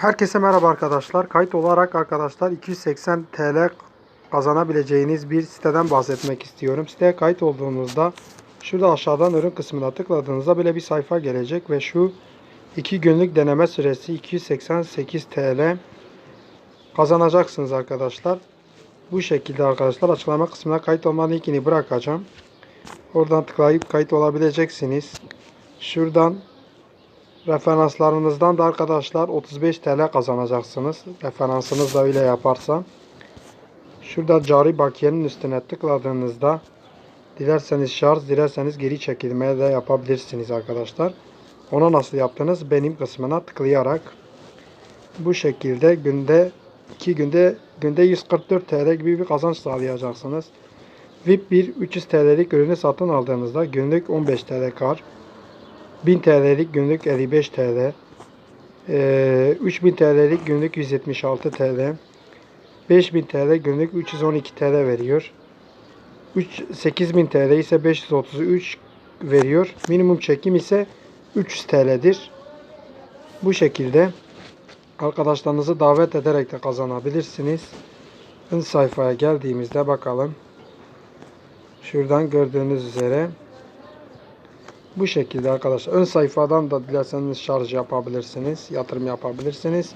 Herkese merhaba arkadaşlar. Kayıt olarak arkadaşlar 280 TL kazanabileceğiniz bir siteden bahsetmek istiyorum. Siteye kayıt olduğunuzda şurada aşağıdan ürün kısmına tıkladığınızda böyle bir sayfa gelecek ve şu 2 günlük deneme süresi 288 TL kazanacaksınız arkadaşlar. Bu şekilde arkadaşlar açıklama kısmına kayıt olma linkini bırakacağım. Oradan tıklayıp kayıt olabileceksiniz. Şuradan Referanslarınızdan da arkadaşlar 35 TL kazanacaksınız. Referansınız da öyle yaparsa. Şurada cari bakiyenin üstüne tıkladığınızda dilerseniz şarj, dilerseniz geri çekilmeye de yapabilirsiniz arkadaşlar. Ona nasıl yaptınız? Benim kısmına tıklayarak bu şekilde günde 2 günde günde 144 TL gibi bir kazanç sağlayacaksınız. VIP 1 300 TL'lik ürünü satın aldığınızda günlük 15 TL kar. 1000 TL'lik günlük 55 TL. Ee, 3000 TL'lik günlük 176 TL. 5000 TL günlük 312 TL veriyor. 3, 8000 TL ise 533 veriyor. Minimum çekim ise 300 TL'dir. Bu şekilde arkadaşlarınızı davet ederek de kazanabilirsiniz. Ön sayfaya geldiğimizde bakalım. Şuradan gördüğünüz üzere bu şekilde arkadaşlar. Ön sayfadan da dilerseniz şarj yapabilirsiniz. Yatırım yapabilirsiniz.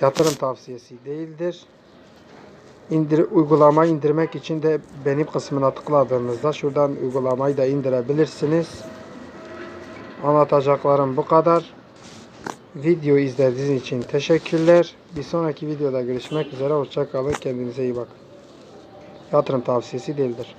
Yatırım tavsiyesi değildir. İndir, uygulamayı indirmek için de benim kısmına tıkladığınızda şuradan uygulamayı da indirebilirsiniz. Anlatacaklarım bu kadar. Video izlediğiniz için teşekkürler. Bir sonraki videoda görüşmek üzere. Hoşçakalın. Kendinize iyi bakın. Yatırım tavsiyesi değildir.